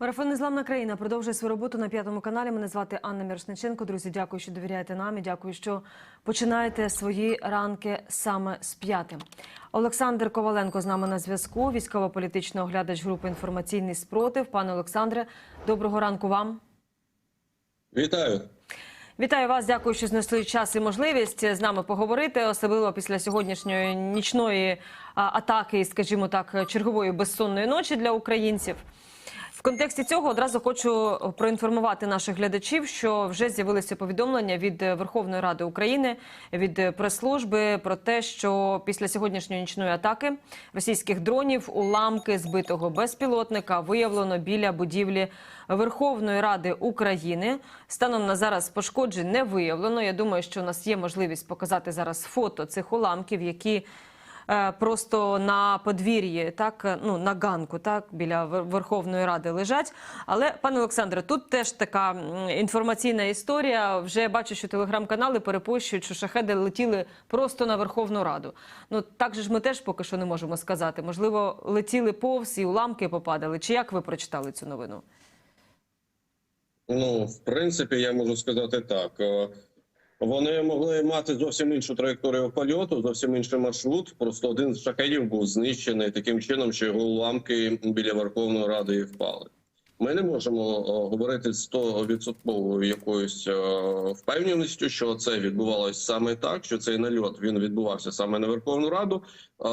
Марафон Незламна країна продовжує свою роботу на п'ятому каналі. Мене звати Анна Мірошниченко. Друзі, дякую, що довіряєте нам і дякую, що починаєте свої ранки саме з п'ятим. Олександр Коваленко з нами на зв'язку. Військово-політичний оглядач групи інформаційний спротив. Пане Олександре, доброго ранку вам. Вітаю. Вітаю вас, дякую, що знайшли час і можливість з нами поговорити, особливо після сьогоднішньої нічної атаки, скажімо так, чергової безсонної ночі для українців. Контексті цього одразу хочу проінформувати наших глядачів, що вже з'явилися повідомлення від Верховної Ради України від прес-служби про те, що після сьогоднішньої нічної атаки російських дронів уламки збитого безпілотника виявлено біля будівлі Верховної Ради України. Станом на зараз пошкоджень не виявлено. Я думаю, що у нас є можливість показати зараз фото цих уламків, які просто на подвір'ї, так е, ну на ганку, так біля Верховної Ради лежать. Але пане Олександре, тут теж така інформаційна історія. Вже бачу, що телеграм-канали перепощують, що шахеди летіли просто на Верховну Раду. Ну так же ж ми теж поки що не можемо сказати. Можливо, летіли повз і уламки попадали. Чи як ви прочитали цю новину? Ну, в принципі, я можу сказати так. Вони могли мати зовсім іншу траєкторію польоту, зовсім інший маршрут. Просто один з шахедів був знищений таким чином, що його уламки біля Верховної Ради і впали. Ми не можемо е, говорити з 100% якоюсь е, впевненістю, що це відбувалося саме так, що цей нальот він відбувався саме на Верховну Раду, е,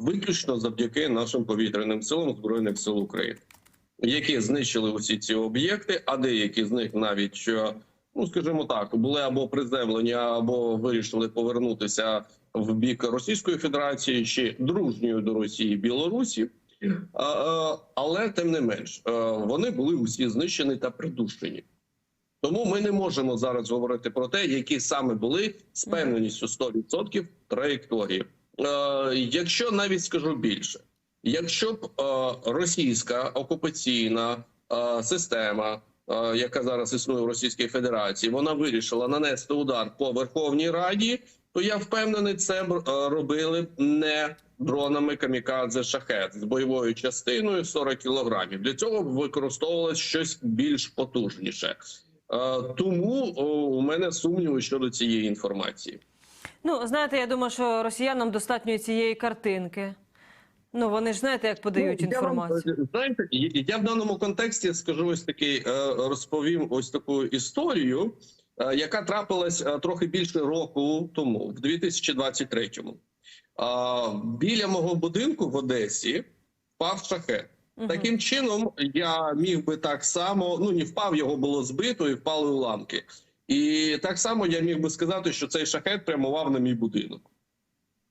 виключно завдяки нашим повітряним силам збройних сил України. які знищили усі ці об'єкти, а деякі з них навіть ну скажімо так, були або приземлені, або вирішили повернутися в бік Російської Федерації чи дружньої до Росії Білорусі. А, Але тим не менш е, вони були усі знищені та придушені. Тому ми не можемо зараз говорити про те, які саме були з певненістю 100% траєкторії. Е, Якщо навіть скажу більше, Якщо б е, російська окупаційна е, система, е, яка зараз існує в Російській Федерації, вона вирішила нанести удар по Верховній Раді, то я впевнений, це е, робили не дронами камікадзе шахет з бойовою частиною 40 кілограмів. Для цього використовувалось щось більш потужніше. Е, тому у мене сумніви щодо цієї інформації. Ну знаєте, я думаю, що росіянам достатньо цієї картинки. Ну вони ж знаєте, як подають Ну, я інформацію. е, знаєте, я я в даному контексті скажу ось такий, е, розповім ось таку історію, е, яка трапилась трохи більше року тому, в 2023-му. А, Біля мого будинку в Одесі впав шахет. Мгм. Таким чином, я міг би так само, ну не впав, його було збито і впали уламки. І так само я міг би сказати, що цей шахет прямував на мій будинок.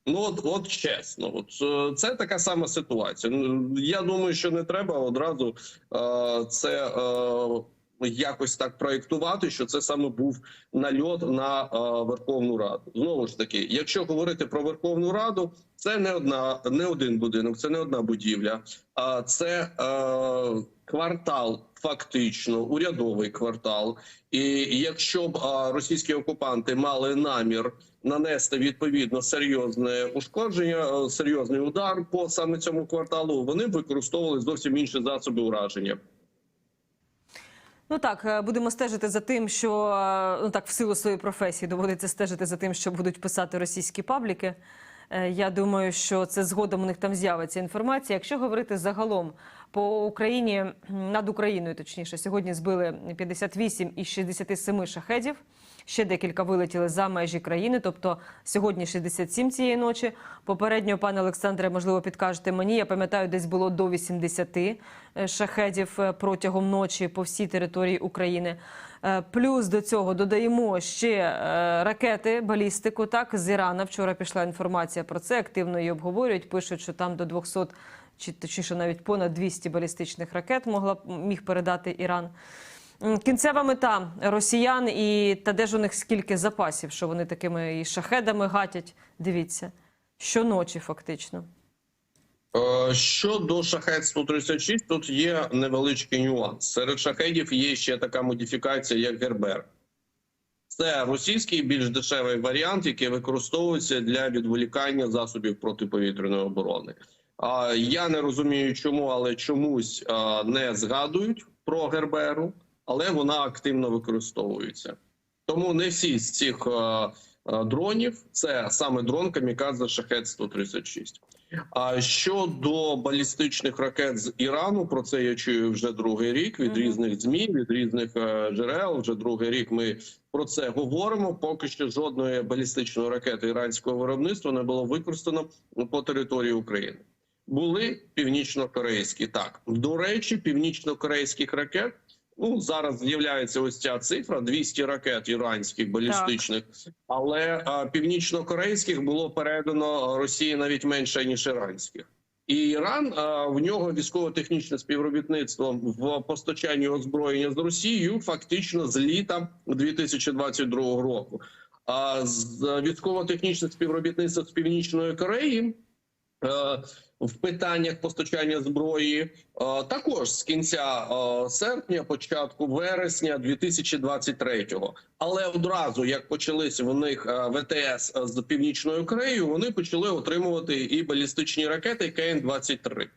Ну, от, от чесно, от е, це така сама ситуація. Ну, Я думаю, що не треба одразу е, це е, якось так проєктувати, що це саме був нальот на е, Верховну Раду. Знову ж таки, якщо говорити про Верховну Раду, це не одна, не один будинок, це не одна будівля, а це е, квартал, фактично урядовий квартал. І якщо б а, російські окупанти мали намір нанести відповідно серйозне ушкодження, е, серйозний удар по саме цьому кварталу, вони використовували зовсім інші засоби ураження. Ну так, е, будемо стежити за тим, що е, ну так в силу своєї професії доводиться стежити за тим, що будуть писати російські пабліки. Я думаю, що це згодом у них там з'явиться інформація. Якщо говорити загалом по Україні над Україною, точніше, сьогодні збили 58 із 67 шахедів. Ще декілька вилетіли за межі країни, тобто сьогодні 67 цієї ночі. Попередньо, пане Олександре, можливо, підкажете мені. Я пам'ятаю, десь було до 80 е, шахедів е, протягом ночі по всій території України. Е, Плюс до цього додаємо ще ракети, балістику. Так з Ірана вчора пішла інформація про це. Активно її обговорюють. Пишуть, що там до 200, чи точніше навіть понад 200 балістичних ракет могла міг передати Іран. Кінцева мета росіян і та де ж у них скільки запасів, що вони такими і шахедами гатять. Дивіться, щоночі фактично. Е, Щодо шахет 136, тут є невеличкий нюанс. Серед шахедів є ще така модифікація, як Гербер. Це російський більш дешевий варіант, який використовується для відволікання засобів протиповітряної оборони. Я не розумію, чому, але чомусь не згадують про ГРБРу, але вона активно використовується. Тому не всі з цих е, е, дронів це саме дрон Камікадзе Шахет 136 А щодо балістичних ракет з Ірану, про це я чую вже другий рік від різних змі, від різних е, джерел. Вже другий рік ми про це говоримо. Поки що жодної балістичної ракети іранського виробництва не було використано по території України. Були північно-корейські. Так до речі, північно-корейських ракет. Ну зараз з'являється ось ця цифра: 200 ракет іранських балістичних, але а, північно-корейських було передано Росії навіть менше ніж іранських. І Іран а, в нього військово-технічне співробітництво в постачанні озброєння з Росією фактично з літа 2022 року. А з військово-технічне співробітництво з північної Кореї. В питаннях постачання зброї е, також з кінця е, серпня, початку вересня 2023-го. Але одразу як почалися в них е, ВТС з північною Кореєю, вони почали отримувати і балістичні ракети КН 23 Е,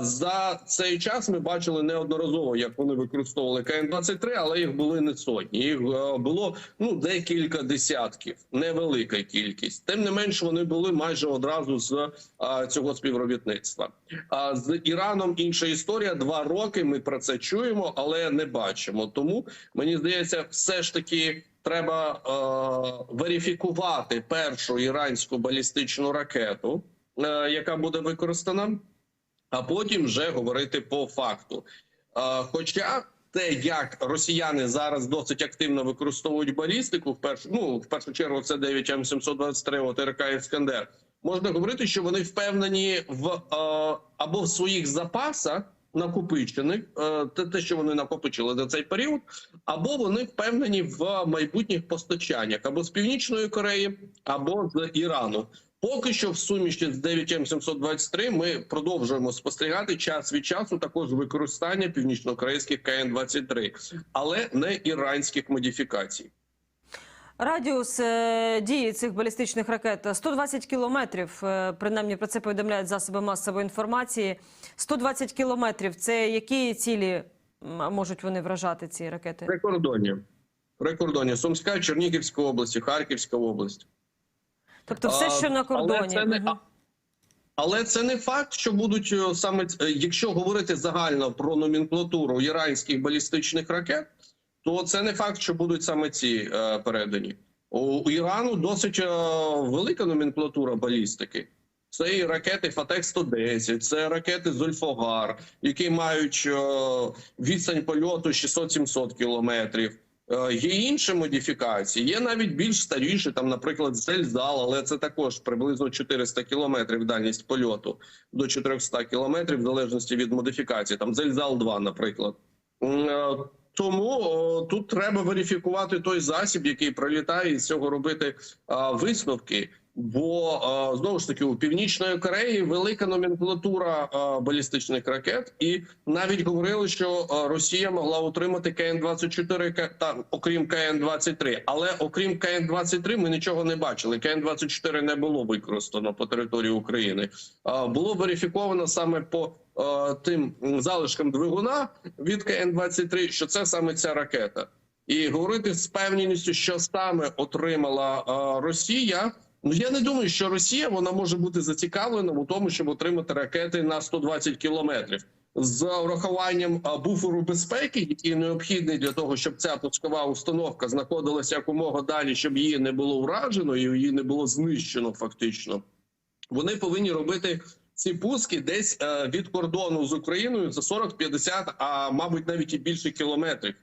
За цей час ми бачили неодноразово, як вони використовували КН-23, але їх були не сотні. Їх е, було ну декілька десятків, невелика кількість. Тим не менш, вони були майже одразу з е, цього співробітництва. А з Іраном інша історія. Два роки ми про це чуємо, але не бачимо. Тому мені здається, все ж таки. Треба е, верифікувати першу іранську балістичну ракету, е, яка буде використана а потім вже говорити по факту. Хоча те, як росіяни зараз досить активно використовують балістику, в першу ну в першу чергу це 9 М 723 ОТРК Іскандер, можна говорити, що вони впевнені в або в своїх запасах. Накопичених те, те, що вони накопичили за цей період, або вони впевнені в майбутніх постачаннях або з північної Кореї, або з Ірану. Поки що в суміші з 9 М 723 ми продовжуємо спостерігати час від часу також використання північно-корейських КН-23, але не іранських модифікацій. Радіус е, дії цих балістичних ракет 120 кілометрів. е, Принаймні про це повідомляють засоби масової інформації. 120 кілометрів. Це які цілі можуть вони вражати ці ракети? Прикордонні. Прикордонні. Сумська, Чернігівська область, Харківська область. Тобто, все, що на але кордоні. це не- Але це не факт, що будуть е, саме е, якщо говорити загально про номенклатуру іранських балістичних ракет, то це не факт, що будуть саме ці е, передані. У, Ірану досить велика номенклатура балістики. Це і ракети Фатех 110 це ракети Зульфогар, які мають відстань польоту 600-700 кілометрів. Е, Є інші модифікації, є навіть більш старіші, там, наприклад, Зельзал, але це також приблизно 400 кілометрів дальність польоту до 400 кілометрів, в залежності від модифікації. Там Зельзал 2 наприклад. Е, Тому тут треба верифікувати той засіб, який пролітає, і з цього робити висновки. Бо знову ж таки у північної Кореї велика номенклатура балістичних ракет, і навіть говорили, що Росія могла отримати КН 24 та окрім КН 23 Але окрім КН 23 ми нічого не бачили. КН 24 не було використано по території України. Було верифіковано саме по тим залишкам двигуна від КН-23, що це саме ця ракета, і говорити з певністю, що саме отримала Росія. Ну я не думаю, що Росія вона може бути зацікавлена у тому, щоб отримати ракети на 120 кілометрів з урахуванням е, буферу безпеки, який необхідний для того, щоб ця пускова установка знаходилася якомога далі, щоб її не було вражено і її не було знищено фактично. Вони повинні робити ці пуски десь е, від кордону з Україною за 40-50, а мабуть навіть і більше кілометрів.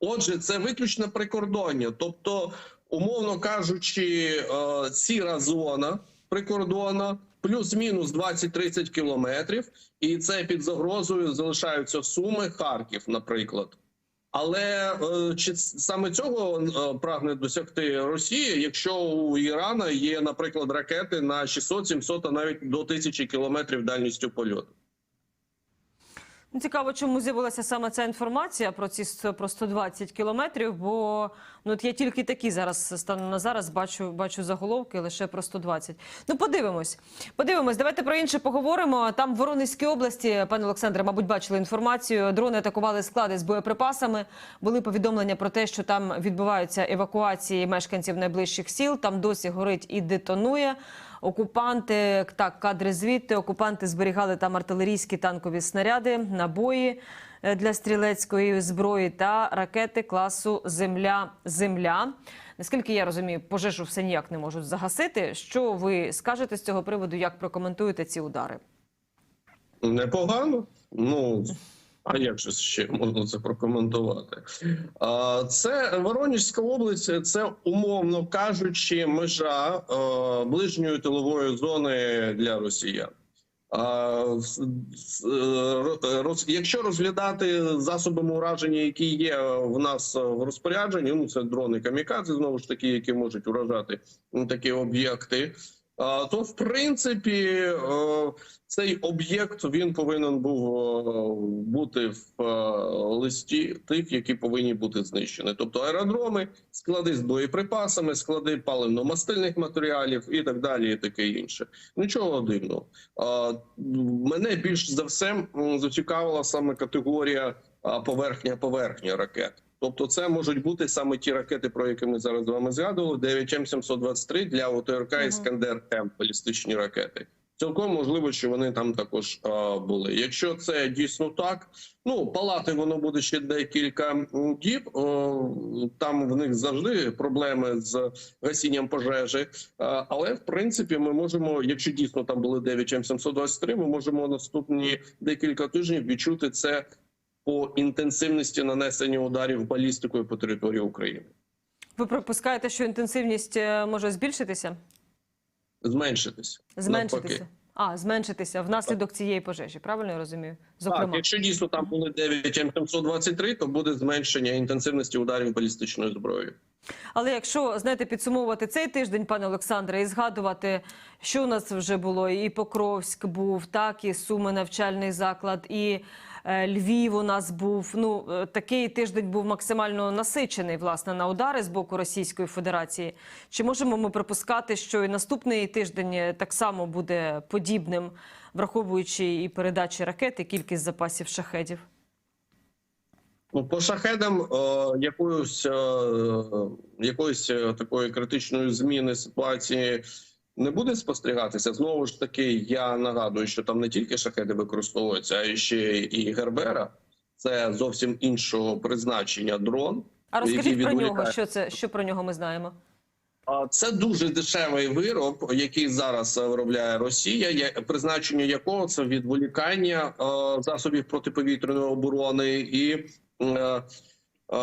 Отже, це виключно прикордоння, тобто, умовно кажучи, е, сіра зона прикордонна, плюс-мінус 20-30 кілометрів, і це під загрозою залишаються Суми, Харків, наприклад. Але е, чи саме цього е, прагне досягти Росія, якщо у Ірана є, наприклад, ракети на 600, 700, а навіть до 1000 кілометрів дальністю польоту? Ну, Цікаво, чому з'явилася саме ця інформація про ці про 120 кілометрів, бо ну от я тільки такі зараз стану на зараз бачу, бачу заголовки лише про 120. Ну подивимось. Подивимось. Давайте про інше поговоримо. Там в Воронезькій області, пане Олександре, мабуть, бачили інформацію. Дрони атакували склади з боєприпасами. Були повідомлення про те, що там відбуваються евакуації мешканців найближчих сіл. Там досі горить і детонує. Окупанти так, кадри звідти. Окупанти зберігали там артилерійські танкові снаряди, набої е, для стрілецької зброї та ракети класу Земля Земля. Наскільки я розумію, пожежу все ніяк не можуть загасити. Що ви скажете з цього приводу? Як прокоментуєте ці удари? Непогано. Ну а як же ще можна це прокоментувати? Це Воронежська область, це умовно кажучи, межа е, ближньої тилової зони для росіян. Е, Якщо розглядати засобами ураження, які є в нас в розпорядженні, ну це дрони камікадзе, знову ж таки, які можуть уражати такі об'єкти. То в принципі е, цей об'єкт він повинен був е, бути в е, листі тих, які повинні бути знищені. Тобто аеродроми, склади з боєприпасами, склади паливно-мастильних матеріалів і так далі, і таке інше. Нічого дивного. Мене більш за все зацікавила саме категорія поверхня-поверхня ракет. Тобто, це можуть бути саме ті ракети, про які ми зараз з вами згадували. 9М723 для ОТРК. Іскандер М балістичні ракети. Цілком можливо, що вони там також а, були. Якщо це дійсно так, ну палати воно буде ще декілька діб. О, там в них завжди проблеми з гасінням пожежі. А, але в принципі, ми можемо, якщо дійсно там були 9М723, ми можемо наступні декілька тижнів відчути це по інтенсивності нанесення ударів балістикою по території України. Ви припускаєте, що інтенсивність е, може збільшитися? Зменшитися? навпаки. А, зменшитися внаслідок цієї пожежі. Правильно я розумію? Так, Зокрема. якщо дійсно там були 9 М723, то буде зменшення інтенсивності ударів балістичною зброєю. Але якщо знаєте, підсумовувати цей тиждень, пане Олександре, і згадувати, що у нас вже було, і Покровськ був, так і Суми навчальний заклад, і Львів у нас був. Ну е, такий тиждень був максимально насичений власне на удари з боку Російської Федерації. Чи можемо ми припускати, що і наступний тиждень е, так само буде подібним, враховуючи і передачі ракет, і кількість запасів шахедів? Ну, по шахедам е, якоїсь, е, е, такої критичної зміни ситуації не буде спостерігатися. Знову ж таки, я нагадую, що там не тільки шахеди використовуються, а ще і Гербера. Це зовсім іншого призначення дрон. А розкажіть про нього, що це що про нього ми знаємо? Це дуже дешевий вироб, який зараз виробляє Росія. Призначення якого це відволікання е, засобів протиповітряної оборони і е, е,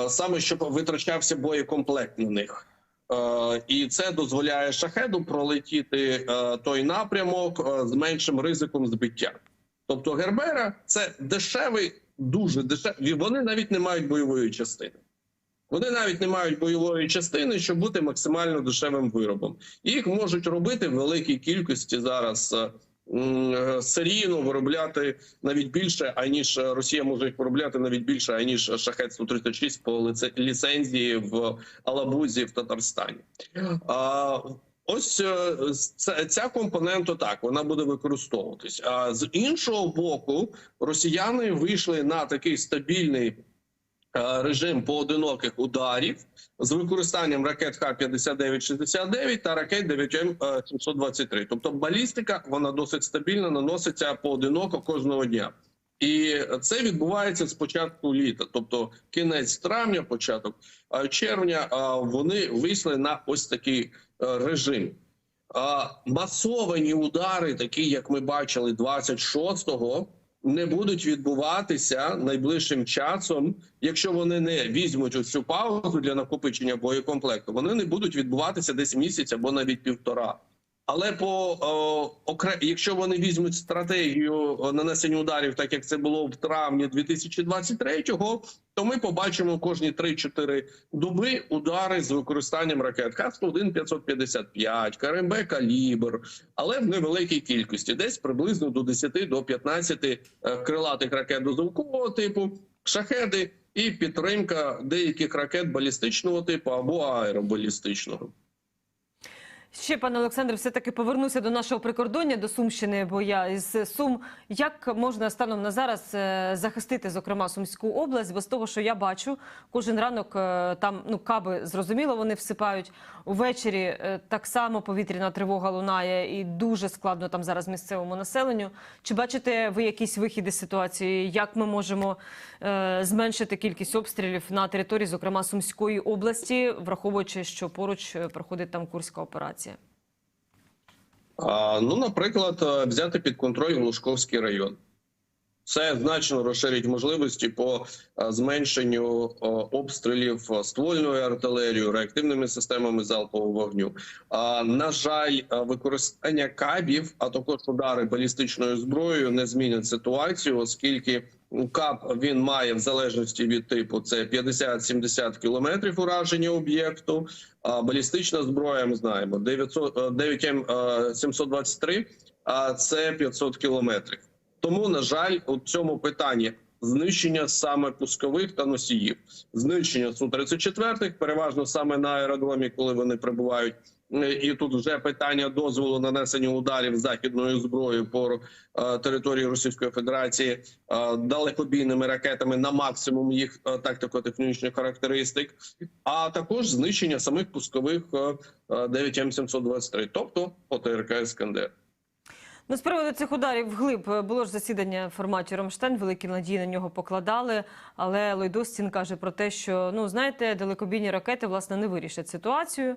саме щоб витрачався боєкомплект на них. Е, І це дозволяє шахеду пролетіти е, той напрямок е, з меншим ризиком збиття. Тобто Гербера це дешевий, дуже дешевий. Вони навіть не мають бойової частини. Вони навіть не мають бойової частини, щоб бути максимально дешевим виробом. Їх можуть робити в великій кількості зараз серійно виробляти навіть більше, аніж Росія може виробляти навіть більше, аніж шахет 136 по ліцензії в Алабузі в Татарстані. А, Ось е, ця компонента так вона буде використовуватись. А з іншого боку, росіяни вийшли на такий стабільний е, режим поодиноких ударів з використанням ракет Х-59-69 та ракет 9М723. Тобто балістика вона досить стабільно наноситься поодиноко кожного дня. І це відбувається з початку літа, тобто кінець травня, початок е, червня. Вони вийшли на ось такий е, режим. Масовані удари, такі як ми бачили 26-го, не будуть відбуватися найближчим часом, якщо вони не візьмуть ось цю паузу для накопичення боєкомплекту. Вони не будуть відбуватися десь місяць або навіть півтора. Але по окре... якщо вони візьмуть стратегію нанесення ударів, так як це було в травні 2023-го, то ми побачимо кожні 3-4 доби удари з використанням ракет Х-101 555, КРМБ «Калібр», але в невеликій кількості, десь приблизно до 10 до 15 е, крилатих ракет дозвукового типу, шахеди і підтримка деяких ракет балістичного типу або аеробалістичного. Ще пане Олександре, все таки повернуся до нашого прикордоння до Сумщини, бо я із Сум. Як можна станом на зараз е, захистити, зокрема, Сумську область? Бо з того, що я бачу, кожен ранок е, там ну каби зрозуміло, вони всипають увечері. е, Так само повітряна тривога лунає, і дуже складно там зараз місцевому населенню. Чи бачите ви якісь вихіди з ситуації? Як ми можемо зменшити кількість обстрілів на території, зокрема Сумської області, враховуючи, що поруч проходить там курська операція? Ну, наприклад, е, взяти під контроль Глушковський район. Це значно розширить можливості по е, зменшенню е, обстрілів е, ствольною артилерією, реактивними системами залпового вогню. На жаль, використання кабів, а також удари балістичною зброєю не змінять ситуацію, оскільки кап він має в залежності від типу це 50-70 кілометрів ураження об'єкту. А балістична зброя ми знаємо 900, е, 9М 723, а це 500 кілометрів. Тому, на жаль, у цьому питанні знищення саме пускових та носіїв, знищення су 34 переважно саме на аеродромі, коли вони прибувають. Е, І тут вже питання дозволу нанесення ударів західною зброєю по е, території Російської Федерації е, далекобійними ракетами на максимум їх тактико-технічних характеристик, а також знищення самих пускових е, е, 9М723, тобто ОТРК Іскандер. Ну, з приводу цих ударів вглиб е, було ж засідання в форматі Ромштайн. Великі надії на нього покладали. Але Лойдостін каже про те, що ну знаєте, далекобійні ракети власне не вирішать ситуацію.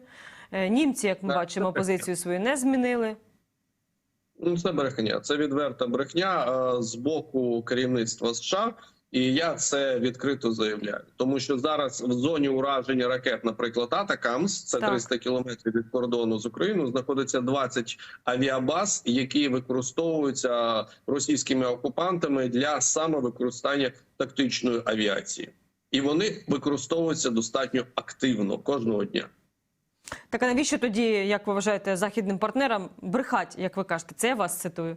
Е, Німці, як ми Так, бачимо, позицію свою не змінили. Ну, це брехня. Це відверта брехня е, з боку керівництва США. І я це відкрито заявляю, тому що зараз в зоні ураження ракет, наприклад, Атакамс, це Так. 300 кілометрів від кордону з Україною, знаходиться 20 авіабаз, які використовуються російськими окупантами для самовикористання тактичної авіації, і вони використовуються достатньо активно кожного дня. Так а навіщо тоді, як ви вважаєте, західним партнерам брехать, як ви кажете? Це я вас цитую.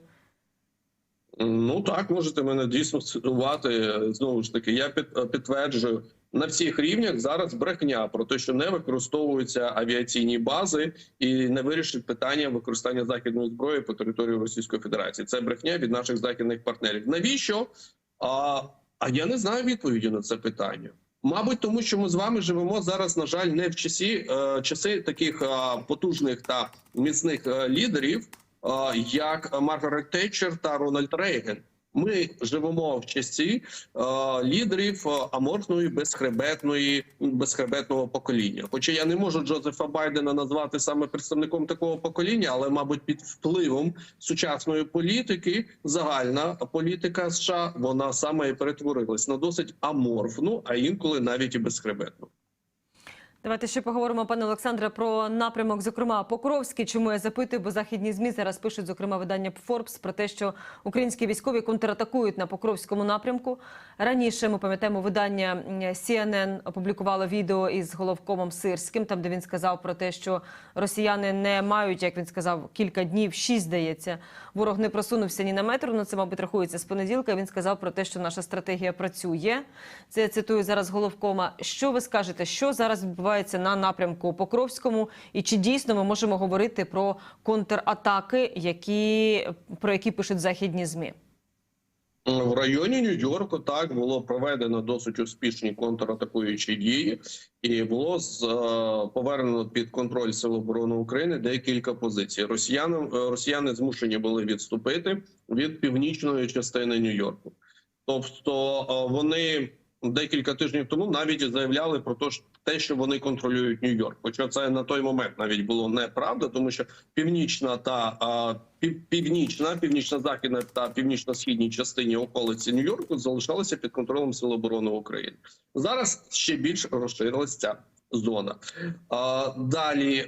Ну так, можете мене дійсно цитувати. Знову ж таки, я під, підтверджую на всіх рівнях зараз брехня про те, що не використовуються авіаційні бази і не вирішить питання використання західної зброї по території Російської Федерації. Це брехня від наших західних партнерів. Навіщо? А, а я не знаю відповіді на це питання. Мабуть, тому що ми з вами живемо зараз, на жаль, не в часі е, часи таких е, потужних та міцних е, лідерів, е, як Маргарет Тетчер та Рональд Рейган. Ми живемо в часі е, лідерів аморфної безхребетної безхребетного покоління. Хоча я не можу Джозефа Байдена назвати саме представником такого покоління, але мабуть під впливом сучасної політики загальна політика США вона саме і перетворилась на досить аморфну, а інколи навіть і безхребетну. Давайте ще поговоримо, пане Олександре, про напрямок, зокрема Покровський. Чому я запитую, бо західні змі зараз пишуть, зокрема, видання Forbes про те, що українські військові контратакують на Покровському напрямку. Раніше ми пам'ятаємо, видання CNN опублікувало відео із головкомом Сирським, там де він сказав про те, що росіяни не мають, як він сказав, кілька днів, шість здається. Ворог не просунувся ні на метр. Ну це, мабуть, рахується з понеділка. Він сказав про те, що наша стратегія працює. Це я цитую зараз головкома. Що ви скажете, що зараз відбувається на напрямку Покровському, і чи дійсно ми можемо говорити про контратаки, які про які пишуть західні змі? В районі Нью-Йорку так було проведено досить успішні контратакуючі дії, і було з, е, повернено під контроль Сил оборони України декілька позицій. Росіянам е, росіяни змушені були відступити від північної частини Нью-Йорку. Тобто е, вони декілька тижнів тому навіть заявляли про те, те, що вони контролюють Нью-Йорк. Хоча це на той момент навіть було неправда, тому що північна та а, пів, північна, північно-західна та північно-східній частині околиці Нью-Йорку залишалися під контролем Сил оборони України. Зараз ще більш розширилася ця зона. А, далі е,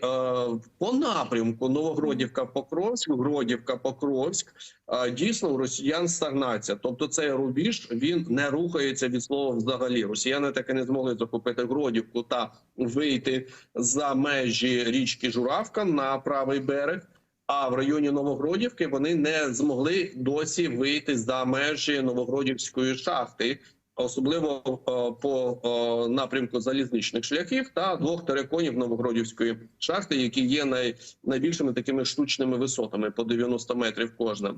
по напрямку Новогродівка Покровськ, Гродівка Покровськ. а, Дійсно, у росіян стагнація. Тобто, цей рубіж він не рухається від слова взагалі. Росіяни так і не змогли захопити Гродівку та вийти за межі річки Журавка на правий берег. А в районі Новогродівки вони не змогли досі вийти за межі Новогродівської шахти, особливо е, по е, напрямку залізничних шляхів та двох териконів Новогродівської шахти, які є най, найбільшими такими штучними висотами по 90 метрів кожна. Е,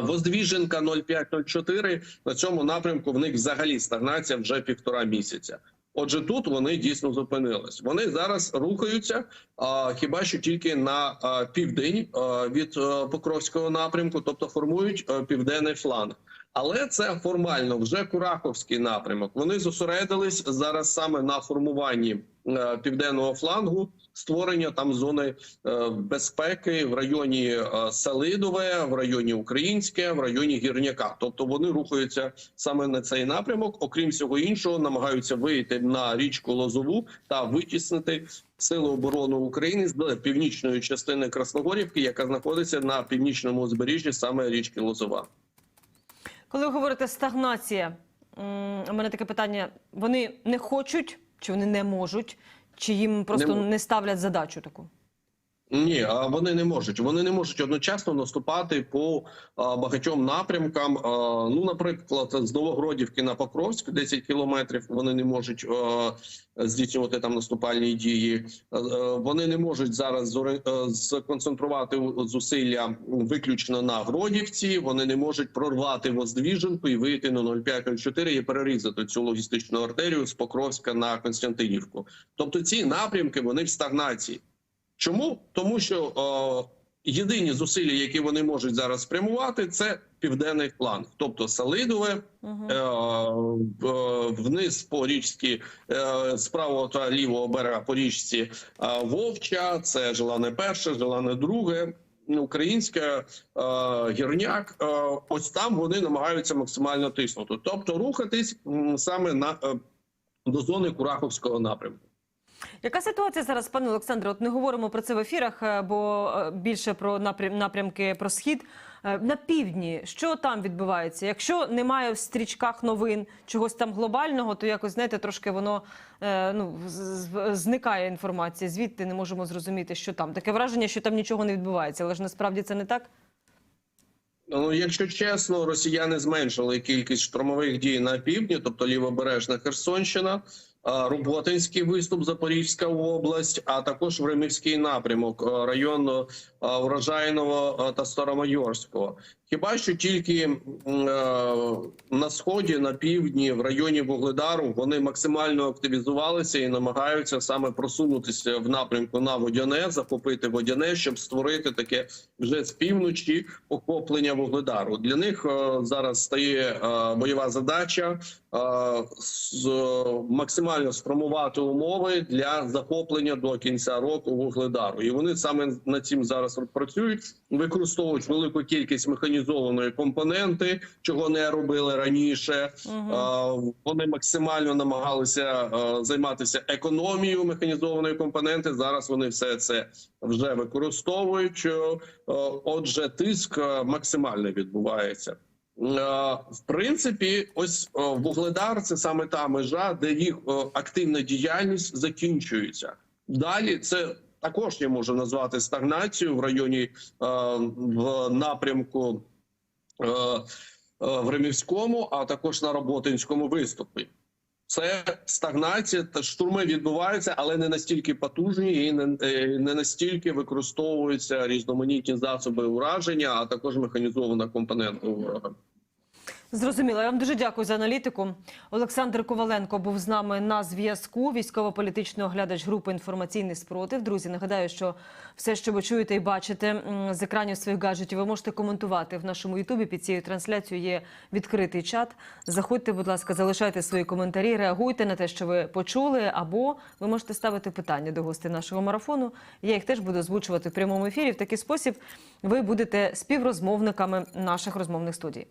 Воздвіженка 0504 на цьому напрямку в них взагалі стагнація вже півтора місяця. Отже, тут вони дійсно зупинились. Вони зараз рухаються а, хіба що тільки на південь від Покровського напрямку, тобто формують південний фланг. Але це формально вже Кураховський напрямок. Вони зосередились зараз саме на формуванні е, південного флангу, створення там зони е, безпеки в районі е, Селидове, в районі Українське, в районі Гірняка. Тобто вони рухаються саме на цей напрямок. Окрім всього іншого, намагаються вийти на річку Лозову та витіснити сили оборони України з північної частини Красногорівки, яка знаходиться на північному узбережжі саме річки Лозова. Коли ви говорите стагнація, у мене таке питання: вони не хочуть, чи вони не можуть, чи їм просто Не не, ставлять задачу таку? Ні, вони не можуть. Вони не можуть одночасно наступати по багатьом напрямкам. Ну, наприклад, з Новогродівки на Покровськ 10 кілометрів. Вони не можуть здійснювати там наступальні дії. Вони не можуть зараз сконцентрувати зусилля виключно на Гродівці. Вони не можуть прорвати Воздвіженку і вийти на 0,5-0,4 і перерізати цю логістичну артерію з Покровська на Константинівку. Тобто ці напрямки вони в стагнації. Чому? Тому що о, єдині зусилля, які вони можуть зараз спрямувати, це південний фланг, тобто Салидове, Угу. е, в- вниз по річці е, з правого та лівого берега по річці е, Вовча, це Желане перше, Желане друге. Українська е, гірняк, е, ось там вони намагаються максимально тиснути, тобто рухатись м, саме на е, до зони Кураховського напрямку. Яка ситуація зараз, пане Олександре? От не говоримо про це в ефірах, е, бо е, більше про напрям, напрямки про схід. Е, На півдні що там відбувається? Якщо немає в стрічках новин чогось там глобального, то якось знаєте, трошки воно ну зникає інформація. Звідти не можемо зрозуміти, що там. Таке враження, що там нічого не відбувається, але ж насправді це не так. Ну, якщо чесно, росіяни зменшили кількість штурмових дій на півдні, тобто лівобережна Херсонщина, Роботинський виступ, Запорізька область, а також Времівський напрямок, район а, Врожайного та Старомайорського. Хіба що тільки е, на сході, на півдні, в районі Вугледару, вони максимально активізувалися і намагаються саме просунутися в напрямку на Водяне, захопити Водяне, щоб створити таке вже з півночі охоплення Вугледару. Для них е, зараз стає е, бойова задача е, з, максимально сформувати умови для захоплення до кінця року Вугледару. І вони саме над цим зараз працюють, використовують велику кількість механізованої компоненти, чого не робили раніше. Угу. Вони максимально намагалися займатися економією механізованої компоненти. Зараз вони все це вже використовують. Е, Отже, тиск е, максимально відбувається. Е, В принципі, ось Вугледар це саме та межа, де їх активна діяльність закінчується. Далі це також я можу назвати стагнацію в районі в напрямку в Ремівському, а також на Роботинському виступі. Це стагнація, та штурми відбуваються, але не настільки потужні і не, е, настільки використовуються різноманітні засоби ураження, а також механізована компонента ворога. Зрозуміло. Я вам дуже дякую за аналітику. Олександр Коваленко був з нами на зв'язку. Військово-політичний оглядач групи інформаційний спротив. Друзі, нагадаю, що все, що ви чуєте і бачите з екранів своїх гаджетів, ви можете коментувати в нашому Ютубі. Під цією трансляцією є відкритий чат. Заходьте, будь ласка, залишайте свої коментарі, реагуйте на те, що ви почули, або ви можете ставити питання до гостей нашого марафону. Я їх теж буду озвучувати в прямому ефірі. В такий спосіб ви будете співрозмовниками наших розмовних студій.